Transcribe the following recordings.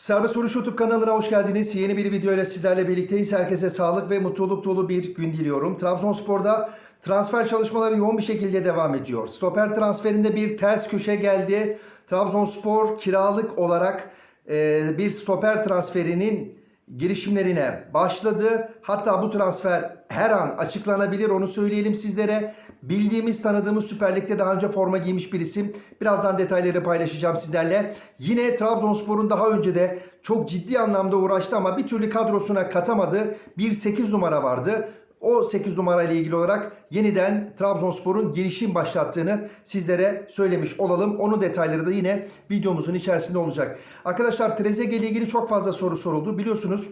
Serbest Vuruş YouTube kanalına hoş geldiniz. Yeni bir video ile sizlerle birlikteyiz. Herkese sağlık ve mutluluk dolu bir gün diliyorum. Trabzonspor'da transfer çalışmaları yoğun bir şekilde devam ediyor. Stoper transferinde bir ters köşe geldi. Trabzonspor kiralık olarak bir stoper transferinin girişimlerine başladı. Hatta bu transfer her an açıklanabilir onu söyleyelim sizlere. Bildiğimiz, tanıdığımız Süper Lig'de daha önce forma giymiş bir isim. Birazdan detayları paylaşacağım sizlerle. Yine Trabzonspor'un daha önce de çok ciddi anlamda uğraştı ama bir türlü kadrosuna katamadı. Bir 8 numara vardı. O 8 numara ile ilgili olarak yeniden Trabzonspor'un girişim başlattığını sizlere söylemiş olalım. Onun detayları da yine videomuzun içerisinde olacak. Arkadaşlar Trezeguet ile ilgili çok fazla soru soruldu. Biliyorsunuz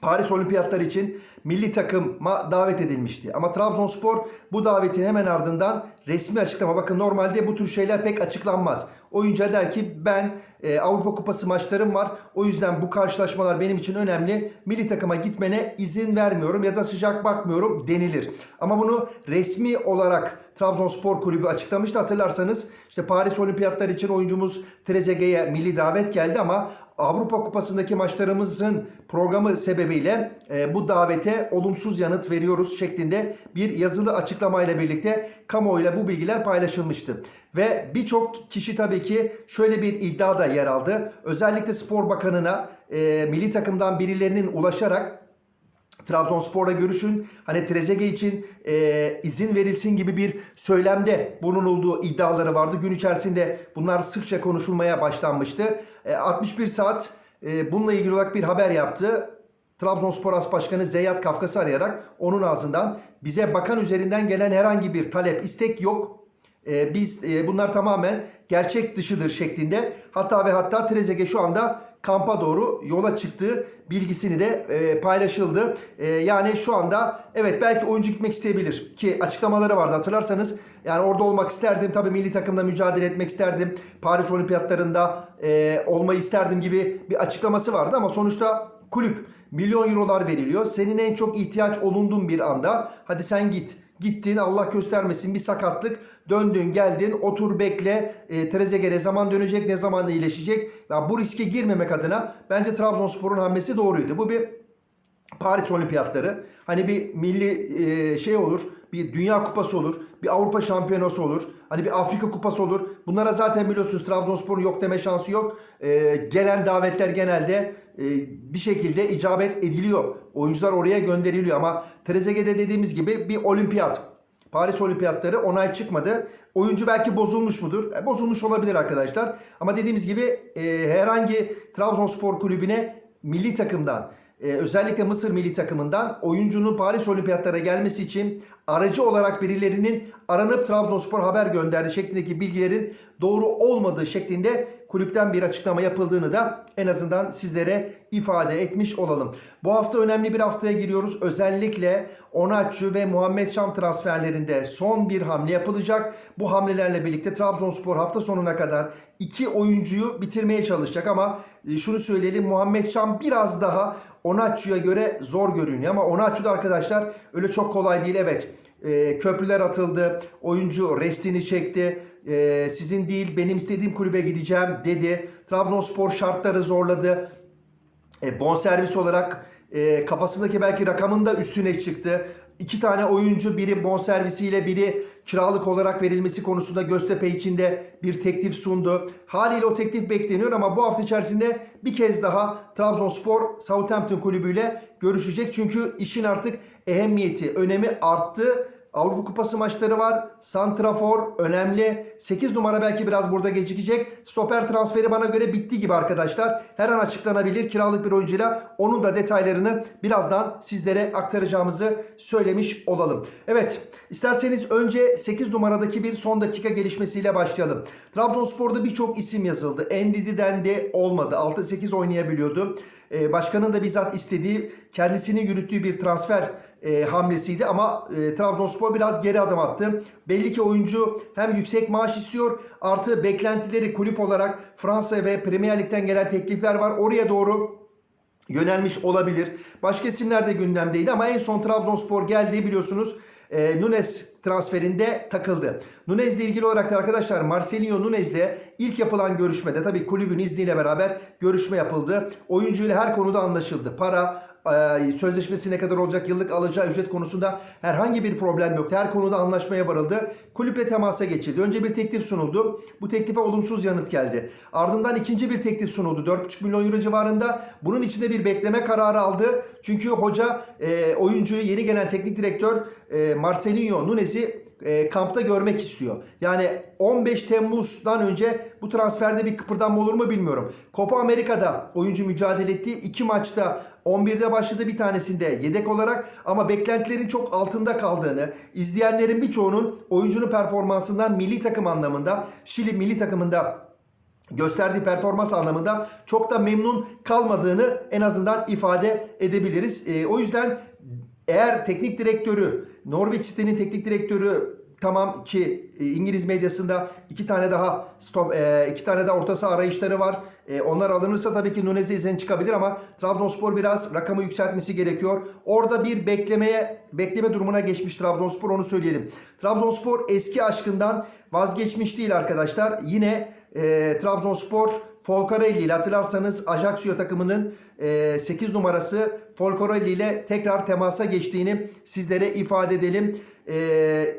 Paris Olimpiyatları için milli takıma davet edilmişti. Ama Trabzonspor bu davetin hemen ardından resmi açıklama. Bakın normalde bu tür şeyler pek açıklanmaz. Oyuncu der ki ben e, Avrupa Kupası maçlarım var. O yüzden bu karşılaşmalar benim için önemli. Milli takıma gitmene izin vermiyorum ya da sıcak bakmıyorum denilir. Ama bunu resmi olarak Trabzonspor Kulübü açıklamıştı. Hatırlarsanız işte Paris Olimpiyatları için oyuncumuz Trezeguet'e milli davet geldi ama Avrupa Kupası'ndaki maçlarımızın programı sebebiyle e, bu davete olumsuz yanıt veriyoruz şeklinde bir yazılı açıklamayla birlikte kamuoyuyla bu bilgiler paylaşılmıştı. Ve birçok kişi tabii ki şöyle bir iddia da yer aldı. Özellikle Spor Bakanı'na e, milli takımdan birilerinin ulaşarak Trabzonspor'la görüşün. Hani Trezeguet için e, izin verilsin gibi bir söylemde bulunulduğu iddiaları vardı. Gün içerisinde bunlar sıkça konuşulmaya başlanmıştı. E, 61 saat e, bununla ilgili olarak bir haber yaptı. Trabzonspor As Başkanı Zeyyat Kafkas'ı arayarak onun ağzından bize bakan üzerinden gelen herhangi bir talep, istek yok. E, biz e, bunlar tamamen gerçek dışıdır şeklinde. Hatta ve hatta Trezeguet şu anda kampa doğru yola çıktığı bilgisini de e, paylaşıldı. E, yani şu anda evet belki oyuncu gitmek isteyebilir ki açıklamaları vardı hatırlarsanız. Yani orada olmak isterdim. Tabii milli takımda mücadele etmek isterdim. Paris Olimpiyatlarında e, olmayı isterdim gibi bir açıklaması vardı ama sonuçta kulüp milyon eurolar veriliyor. Senin en çok ihtiyaç olunduğun bir anda hadi sen git. Gittin Allah göstermesin bir sakatlık. Döndün geldin otur bekle. E, Trezeguet'e zaman dönecek ne zaman iyileşecek. Ya bu riske girmemek adına bence Trabzonspor'un hamlesi doğruydu. Bu bir Paris Olimpiyatları. Hani bir milli e, şey olur. Bir Dünya Kupası olur. Bir Avrupa Şampiyonası olur. Hani bir Afrika Kupası olur. Bunlara zaten biliyorsunuz Trabzonspor'un yok deme şansı yok. E, gelen davetler genelde e, bir şekilde icabet ediliyor. Oyuncular oraya gönderiliyor ama Trezeguet'de dediğimiz gibi bir olimpiyat. Paris Olimpiyatları onay çıkmadı. Oyuncu belki bozulmuş mudur? E, bozulmuş olabilir arkadaşlar. Ama dediğimiz gibi e, herhangi Trabzonspor kulübüne milli takımdan e, özellikle Mısır milli takımından oyuncunun Paris Olimpiyatlarına gelmesi için aracı olarak birilerinin aranıp Trabzonspor haber gönderdi şeklindeki bilgilerin doğru olmadığı şeklinde kulüpten bir açıklama yapıldığını da en azından sizlere ifade etmiş olalım. Bu hafta önemli bir haftaya giriyoruz. Özellikle Onatçı ve Muhammed Şam transferlerinde son bir hamle yapılacak. Bu hamlelerle birlikte Trabzonspor hafta sonuna kadar iki oyuncuyu bitirmeye çalışacak ama e, şunu söyleyelim Muhammed Şam biraz daha Onatçı'ya göre zor görünüyor ama Onatçı da arkadaşlar öyle çok kolay değil evet. E, köprüler atıldı. Oyuncu restini çekti. E, sizin değil benim istediğim kulübe gideceğim dedi. Trabzonspor şartları zorladı. E, bonservis olarak e, kafasındaki belki rakamın da üstüne çıktı. İki tane oyuncu biri bonservisiyle biri kiralık olarak verilmesi konusunda Göztepe için de bir teklif sundu. Haliyle o teklif bekleniyor ama bu hafta içerisinde bir kez daha Trabzonspor Southampton kulübüyle görüşecek. Çünkü işin artık ehemmiyeti, önemi arttı. Avrupa Kupası maçları var. Santrafor önemli. 8 numara belki biraz burada gecikecek. Stoper transferi bana göre bitti gibi arkadaşlar. Her an açıklanabilir kiralık bir oyuncuyla. Onun da detaylarını birazdan sizlere aktaracağımızı söylemiş olalım. Evet isterseniz önce 8 numaradaki bir son dakika gelişmesiyle başlayalım. Trabzonspor'da birçok isim yazıldı. Endidi'den de olmadı. 6-8 oynayabiliyordu. Ee, başkanın da bizzat istediği kendisini yürüttüğü bir transfer e, hamlesiydi ama e, Trabzonspor biraz geri adım attı. Belli ki oyuncu hem yüksek maaş istiyor artı beklentileri kulüp olarak Fransa ve Premier Lig'den gelen teklifler var. Oraya doğru yönelmiş olabilir. Başka isimler de gündemdeydi ama en son Trabzonspor geldi biliyorsunuz. E, Nunes transferinde takıldı. Nunez ile ilgili olarak da arkadaşlar Marcelinho Nunez ile ilk yapılan görüşmede tabii kulübün izniyle beraber görüşme yapıldı. Oyuncuyla her konuda anlaşıldı. Para, sözleşmesi ne kadar olacak, yıllık alacağı ücret konusunda herhangi bir problem yoktu. Her konuda anlaşmaya varıldı. Kulüple temasa geçildi. Önce bir teklif sunuldu. Bu teklife olumsuz yanıt geldi. Ardından ikinci bir teklif sunuldu. 4,5 milyon euro civarında. Bunun içinde bir bekleme kararı aldı. Çünkü hoca e, oyuncuyu yeni gelen teknik direktör e, Marcelinho Nunes'i e, kampta görmek istiyor. Yani 15 Temmuz'dan önce bu transferde bir kıpırdanma olur mu bilmiyorum. Copa Amerika'da oyuncu mücadele etti. iki maçta 11'de başladı bir tanesinde yedek olarak ama beklentilerin çok altında kaldığını, izleyenlerin birçoğunun oyuncunun performansından milli takım anlamında, Şili milli takımında gösterdiği performans anlamında çok da memnun kalmadığını en azından ifade edebiliriz. E, o yüzden eğer teknik direktörü, Norwich City'nin teknik direktörü tamam ki e, İngiliz medyasında iki tane daha stop, e, iki tane daha orta saha arayışları var. E, onlar alınırsa tabii ki Nunez'e izin çıkabilir ama Trabzonspor biraz rakamı yükseltmesi gerekiyor. Orada bir beklemeye bekleme durumuna geçmiş Trabzonspor onu söyleyelim. Trabzonspor eski aşkından vazgeçmiş değil arkadaşlar. Yine e, Trabzonspor Folcarelli ile hatırlarsanız Ajaccio takımının e, 8 numarası Folcarelli ile tekrar temasa geçtiğini sizlere ifade edelim. E,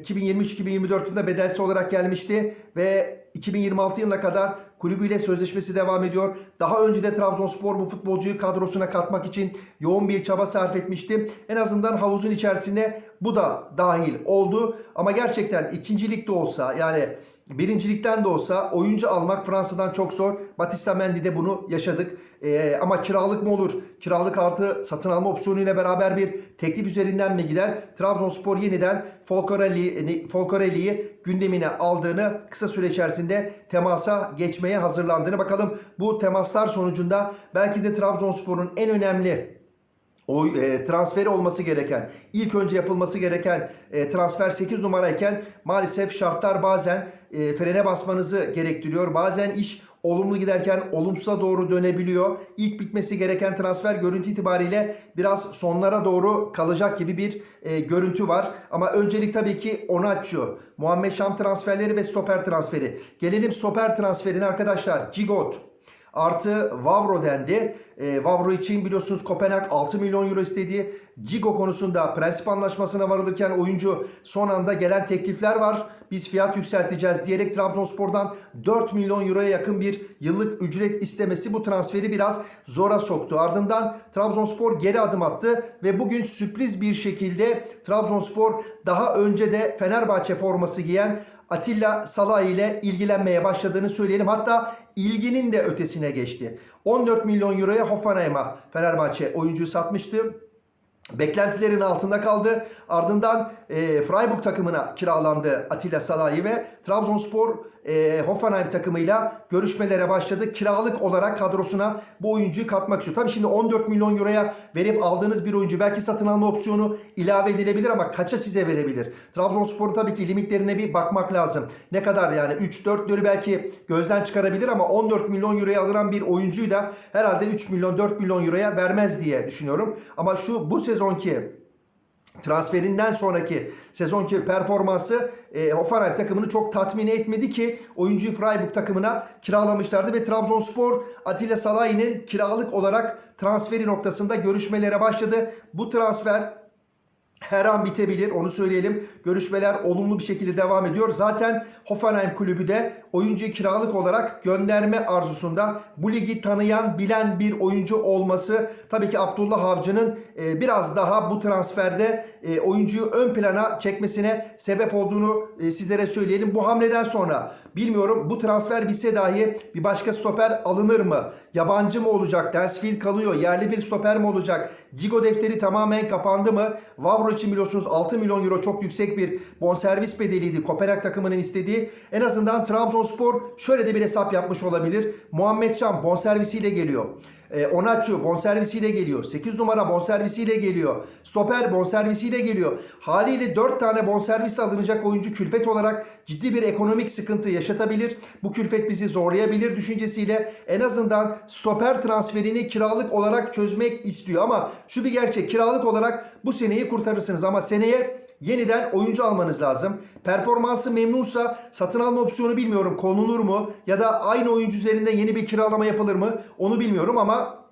2023-2024 yılında bedelsiz olarak gelmişti ve 2026 yılına kadar kulübüyle sözleşmesi devam ediyor. Daha önce de Trabzonspor bu futbolcuyu kadrosuna katmak için yoğun bir çaba sarf etmişti. En azından havuzun içerisine bu da dahil oldu. Ama gerçekten ikincilikte olsa yani Birincilikten de olsa oyuncu almak Fransa'dan çok zor. Batista Mendy'de bunu yaşadık. Ee, ama kiralık mı olur? Kiralık artı satın alma opsiyonu ile beraber bir teklif üzerinden mi gider? Trabzonspor yeniden Folcarelli'yi Folcarelli gündemine aldığını kısa süre içerisinde temasa geçmeye hazırlandığını bakalım. Bu temaslar sonucunda belki de Trabzonspor'un en önemli o e, transferi olması gereken, ilk önce yapılması gereken e, transfer 8 numarayken maalesef şartlar bazen e, frene basmanızı gerektiriyor. Bazen iş olumlu giderken olumsuza doğru dönebiliyor. İlk bitmesi gereken transfer görüntü itibariyle biraz sonlara doğru kalacak gibi bir e, görüntü var. Ama öncelik tabii ki Onaçio, Muhammed Şam transferleri ve stoper transferi. Gelelim stoper transferine arkadaşlar. Cigot, Artı Vavro dendi. E, Vavro için biliyorsunuz Kopenhag 6 milyon euro istediği Cigo konusunda prensip anlaşmasına varılırken oyuncu son anda gelen teklifler var. Biz fiyat yükselteceğiz diyerek Trabzonspor'dan 4 milyon euroya yakın bir yıllık ücret istemesi bu transferi biraz zora soktu. Ardından Trabzonspor geri adım attı ve bugün sürpriz bir şekilde Trabzonspor daha önce de Fenerbahçe forması giyen Atilla Salah ile ilgilenmeye başladığını söyleyelim. Hatta ilginin de ötesine geçti. 14 milyon euroya Hoffenheim'a Fenerbahçe oyuncuyu satmıştı. Beklentilerin altında kaldı. Ardından e, Freiburg takımına kiralandı Atilla Salahi ve Trabzonspor e, Hoffenheim takımıyla görüşmelere başladı. Kiralık olarak kadrosuna bu oyuncuyu katmak istiyor. Tabii şimdi 14 milyon euroya verip aldığınız bir oyuncu belki satın alma opsiyonu ilave edilebilir ama kaça size verebilir? Trabzonspor'un tabii ki limitlerine bir bakmak lazım. Ne kadar yani 3-4'leri belki gözden çıkarabilir ama 14 milyon euroya alınan bir oyuncuyu da herhalde 3 milyon 4 milyon euroya vermez diye düşünüyorum. Ama şu bu sezonki transferinden sonraki sezonki performansı e, Hoffenheim takımını çok tatmin etmedi ki oyuncuyu Freiburg takımına kiralamışlardı ve Trabzonspor Atilla Salahi'nin kiralık olarak transferi noktasında görüşmelere başladı. Bu transfer her an bitebilir onu söyleyelim. Görüşmeler olumlu bir şekilde devam ediyor. Zaten Hoffenheim kulübü de oyuncuyu kiralık olarak gönderme arzusunda. Bu ligi tanıyan, bilen bir oyuncu olması tabii ki Abdullah Avcı'nın e, biraz daha bu transferde e, oyuncuyu ön plana çekmesine sebep olduğunu e, sizlere söyleyelim. Bu hamleden sonra bilmiyorum bu transfer bitse dahi bir başka stoper alınır mı? Yabancı mı olacak? Dansfield kalıyor. Yerli bir stoper mi olacak? Cigo defteri tamamen kapandı mı? Vavro için biliyorsunuz 6 milyon euro çok yüksek bir bonservis bedeliydi. Kopenhag takımının istediği. En azından Trabzonspor şöyle de bir hesap yapmış olabilir. Muhammed Can bonservisiyle geliyor. E, Onatçu bonservisiyle geliyor. 8 numara bonservisiyle geliyor. Stoper bonservisiyle geliyor. Haliyle 4 tane bonservis alınacak oyuncu külfet olarak ciddi bir ekonomik sıkıntı yaşatabilir. Bu külfet bizi zorlayabilir düşüncesiyle en azından stoper transferini kiralık olarak çözmek istiyor. Ama şu bir gerçek kiralık olarak bu seneyi kurtarırsınız ama seneye yeniden oyuncu almanız lazım. Performansı memnunsa satın alma opsiyonu bilmiyorum konulur mu ya da aynı oyuncu üzerinde yeni bir kiralama yapılır mı onu bilmiyorum ama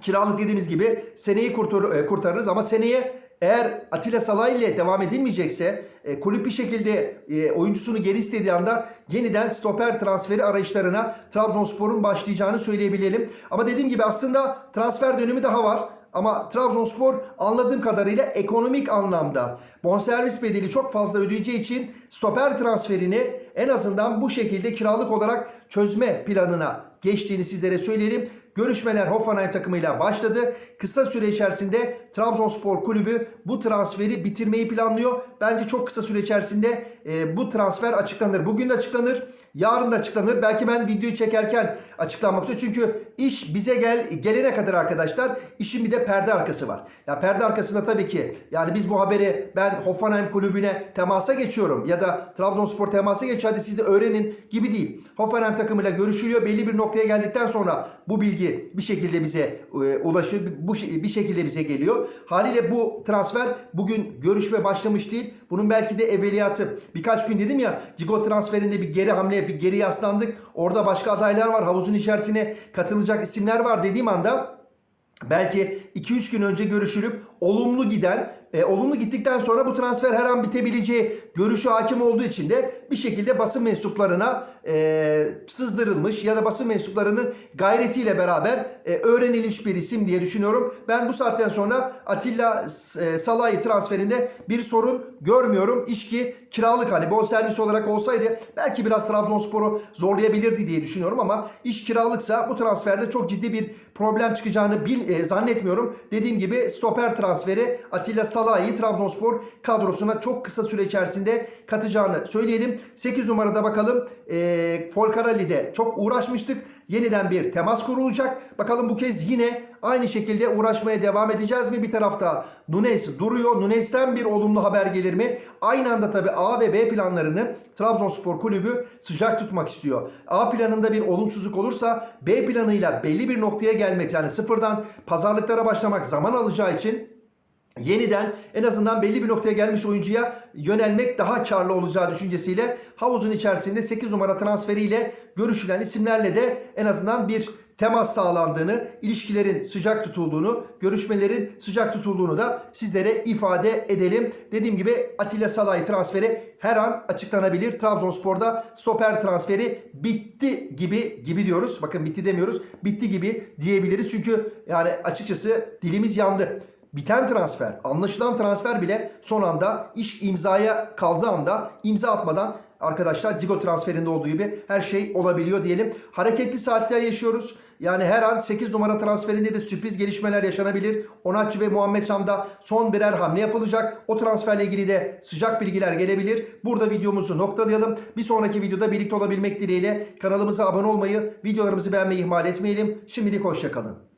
kiralık dediğimiz gibi seneyi kurtar, e, kurtarırız ama seneye eğer Atilla Salay ile devam edilmeyecekse e, kulüp bir şekilde e, oyuncusunu geri istediği anda yeniden stoper transferi arayışlarına Trabzonspor'un başlayacağını söyleyebilelim. Ama dediğim gibi aslında transfer dönemi daha var. Ama Trabzonspor anladığım kadarıyla ekonomik anlamda bonservis bedeli çok fazla ödeyeceği için stoper transferini en azından bu şekilde kiralık olarak çözme planına geçtiğini sizlere söyleyelim. Görüşmeler Hoffenheim takımıyla başladı. Kısa süre içerisinde Trabzonspor kulübü bu transferi bitirmeyi planlıyor. Bence çok kısa süre içerisinde e, bu transfer açıklanır. Bugün de açıklanır. Yarın da açıklanır. Belki ben videoyu çekerken açıklanmak üzere. Çünkü iş bize gel gelene kadar arkadaşlar işin bir de perde arkası var. Ya perde arkasında tabii ki yani biz bu haberi ben Hoffenheim kulübüne temasa geçiyorum ya da Trabzonspor temasa geçiyor hadi siz de öğrenin gibi değil. Hoffenheim takımıyla görüşülüyor. Belli bir noktaya geldikten sonra bu bilgi bir şekilde bize e, ulaşıyor. Bu bir şekilde bize geliyor. Haliyle bu transfer bugün görüşme başlamış değil. Bunun belki de evveliyatı. Birkaç gün dedim ya Cigo transferinde bir geri hamle bir geri yaslandık. Orada başka adaylar var. Havuzun içerisine katılacak isimler var dediğim anda belki 2-3 gün önce görüşülüp olumlu giden, e, olumlu gittikten sonra bu transfer her an bitebileceği görüşü hakim olduğu için de bir şekilde basın mensuplarına e, sızdırılmış ya da basın mensuplarının gayretiyle beraber e, öğrenilmiş bir isim diye düşünüyorum. Ben bu saatten sonra Atilla e, Salahi transferinde bir sorun görmüyorum. İş ki kiralık hani bonservis olarak olsaydı belki biraz Trabzonspor'u zorlayabilirdi diye düşünüyorum ama iş kiralıksa bu transferde çok ciddi bir problem çıkacağını bil, e, zannetmiyorum. Dediğim gibi stoper transferi Atilla Salahi Trabzonspor kadrosuna çok kısa süre içerisinde katacağını söyleyelim. 8 numarada bakalım e, Folcarelli'de çok uğraşmıştık. Yeniden bir temas kurulacak. Bakalım bu kez yine aynı şekilde uğraşmaya devam edeceğiz mi? Bir tarafta Nunes duruyor. Nunes'ten bir olumlu haber gelir mi? Aynı anda tabii A ve B planlarını Trabzonspor kulübü sıcak tutmak istiyor. A planında bir olumsuzluk olursa B planıyla belli bir noktaya gelmek yani sıfırdan pazarlıklara başlamak zaman alacağı için yeniden en azından belli bir noktaya gelmiş oyuncuya yönelmek daha karlı olacağı düşüncesiyle havuzun içerisinde 8 numara transferiyle görüşülen isimlerle de en azından bir temas sağlandığını, ilişkilerin sıcak tutulduğunu, görüşmelerin sıcak tutulduğunu da sizlere ifade edelim. Dediğim gibi Atilla Salay transferi her an açıklanabilir. Trabzonspor'da stoper transferi bitti gibi gibi diyoruz. Bakın bitti demiyoruz. Bitti gibi diyebiliriz. Çünkü yani açıkçası dilimiz yandı biten transfer, anlaşılan transfer bile son anda iş imzaya kaldığı anda imza atmadan arkadaşlar Cigo transferinde olduğu gibi her şey olabiliyor diyelim. Hareketli saatler yaşıyoruz. Yani her an 8 numara transferinde de sürpriz gelişmeler yaşanabilir. Onatçı ve Muhammed Şam'da son birer hamle yapılacak. O transferle ilgili de sıcak bilgiler gelebilir. Burada videomuzu noktalayalım. Bir sonraki videoda birlikte olabilmek dileğiyle kanalımıza abone olmayı, videolarımızı beğenmeyi ihmal etmeyelim. Şimdilik hoşçakalın.